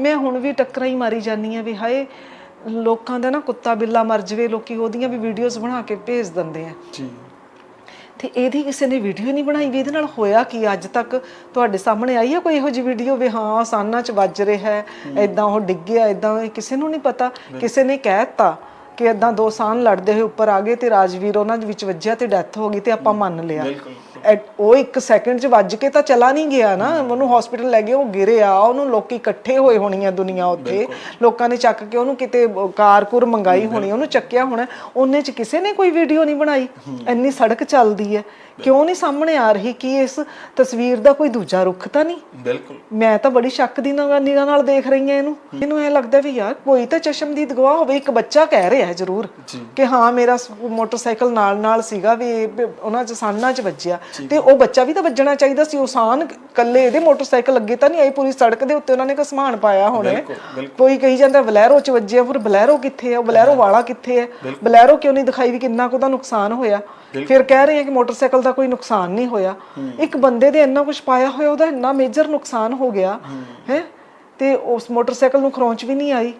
ਮੈਂ ਹੁਣ ਵੀ ਟੱਕਰਾਂ ਹੀ ਮਾਰੀ ਜਾਂਦੀ ਆ ਵੀ ਹਾਏ ਲੋਕਾਂ ਦਾ ਨਾ ਕੁੱਤਾ ਬਿੱਲਾ ਮਰ ਜਵੇ ਲੋਕੀ ਉਹਦੀਆਂ ਵੀ ਵੀਡੀਓਜ਼ ਬਣਾ ਕੇ ਭੇਜ ਦਿੰਦੇ ਆ। ਜੀ। ਤੇ ਇਹਦੀ ਕਿਸੇ ਨੇ ਵੀਡੀਓ ਨਹੀਂ ਬਣਾਈ ਵੀ ਇਹਦੇ ਨਾਲ ਹੋਇਆ ਕੀ? ਅੱਜ ਤੱਕ ਤੁਹਾਡੇ ਸਾਹਮਣੇ ਆਈ ਹੈ ਕੋਈ ਇਹੋ ਜਿਹੀ ਵੀਡੀਓ ਵੀ ਹਾਂ ਸਾਨਾਂ 'ਚ ਵੱਜ ਰਿਹਾ ਹੈ ਐਦਾਂ ਉਹ ਡਿੱਗਿਆ ਐਦਾਂ ਕਿਸੇ ਨੂੰ ਨਹੀਂ ਪਤਾ। ਕਿਸੇ ਨੇ ਕਹਿਤਾ ਕਿ ਐਦਾਂ ਦੋ ਸਾਨ ਲੜਦੇ ਹੋਏ ਉੱਪਰ ਆ ਗਏ ਤੇ ਰਾਜਵੀਰ ਉਹਨਾਂ ਦੇ ਵਿੱਚ ਵੱਜਿਆ ਤੇ ਡੈਥ ਹੋ ਗਈ ਤੇ ਆਪਾਂ ਮੰਨ ਲਿਆ। ਬਿਲਕੁਲ। ਉਹ ਇੱਕ ਸੈਕਿੰਡ 'ਚ ਵੱਜ ਕੇ ਤਾਂ ਚਲਾ ਨਹੀਂ ਗਿਆ ਨਾ। ਉਹਨੂੰ ਹਸਪੀਟਲ ਲੈ ਗਏ ਉਹ ਗਿਰਿਆ ਉਹਨੂੰ ਲੋਕੀ ਇਕੱਠੇ ਹੋਏ ਹੋਣੀ ਆ ਦੁਨੀਆ ਉੱਥੇ। ਲੋਕਾਂ ਨੇ ਚੱਕ ਕੇ ਉਹਨੂੰ ਕਿਤੇ ਕਾਰਕੁਰ ਮੰਗਾਈ ਹੋਣੀ ਉਹਨੂੰ ਚੱਕਿਆ ਹੋਣਾ। ਉਹਨੇ 'ਚ ਕਿਸੇ ਨੇ ਕੋਈ ਵੀਡੀਓ ਨਹੀਂ ਬਣਾਈ। ਇੰਨੀ ਸੜਕ ਚੱਲਦੀ ਹੈ ਕਿਉਂ ਨਹੀਂ ਸਾਹਮਣੇ ਆ ਰਹੀ ਕਿ ਇਸ ਤਸਵੀਰ ਦਾ ਕੋਈ ਦੂਜਾ ਰੁੱਖ ਤਾਂ ਨਹੀਂ? ਬਿਲਕੁਲ। ਮੈਂ ਤਾਂ ਬੜੀ ਸ਼ੱਕ ਦੀ ਨਿਗਾਹ ਨਾਲ ਦੇਖ ਰਹੀ ਹਾਂ ਇਹਨੂੰ। ਇਹਨੂੰ ਐ ਲੱਗਦਾ ਵੀ ਯਾਰ ਕੋਈ ਤਾਂ ਚਸ਼ਮਦੀਦ ਗਵਾਹ ਹੋਵੇ। ਇੱਕ ਬੱਚਾ ਕਹਿ ਰਿਹਾ ਹੈ ਜ਼ਰੂਰ। ਕਿ ਹਾਂ ਮੇਰਾ ਮੋਟਰਸਾਈਕਲ ਨਾਲ ਨਾਲ ਸੀਗਾ ਵੀ ਉਹਨਾਂ ਚ ਸਾਨਾਂ ਚ ਵੱਜਿਆ। ਤੇ ਉਹ ਬੱਚਾ ਵੀ ਤਾਂ ਵੱਜਣਾ ਚਾਹੀਦਾ ਸੀ ਉਹ ਸਾਨ ਕੱਲੇ ਇਹਦੇ ਮੋਟਰਸਾਈਕਲ ਅੱਗੇ ਤਾਂ ਨਹੀਂ ਆਈ ਪੂਰੀ ਸੜਕ ਦੇ ਉੱਤੇ ਉਹਨਾਂ ਨੇ ਕੋਈ ਸਮਾਨ ਪਾਇਆ ਹੋਣਾ। ਕੋਈ ਕਹੀ ਜਾਂਦਾ ਬਲੈਰੋ ਚ ਵੱਜਿਆ ਫਿਰ ਬਲੈਰੋ ਕਿੱਥੇ ਹੈ ਬਲੈਰੋ ਵਾਲਾ ਕਿੱਥੇ ਹੈ ਬਲੈਰੋ ਕਿਉਂ ਨਹੀਂ ਦਿਖਾਈ ਵੀ ਕਿੰਨਾ ਕੁ ਦਾ ਨੁਕਸਾਨ ਹੋਇਆ? ਫਿਰ ਕਹਿ ਰਹੇ ਆ ਕਿ ਮੋਟਰਸਾਈਕਲ ਦਾ ਕੋਈ ਨੁਕਸਾਨ ਨਹੀਂ ਹੋਇਆ। ਇੱਕ ਬੰਦੇ ਦੇ ਇੰਨਾ ਕੁਝ ਪਾਇਆ ਹੋਇਆ ਉਹਦਾ ਇੰਨਾ ਮੇਜਰ ਨੁਕਸਾਨ ਹੋ ਗਿਆ ਹੈ। ਤੇ ਉਸ ਮੋਟਰਸਾਈਕਲ ਨੂੰ ਖਰੋਂਚ ਵੀ ਨਹੀਂ ਆਈ।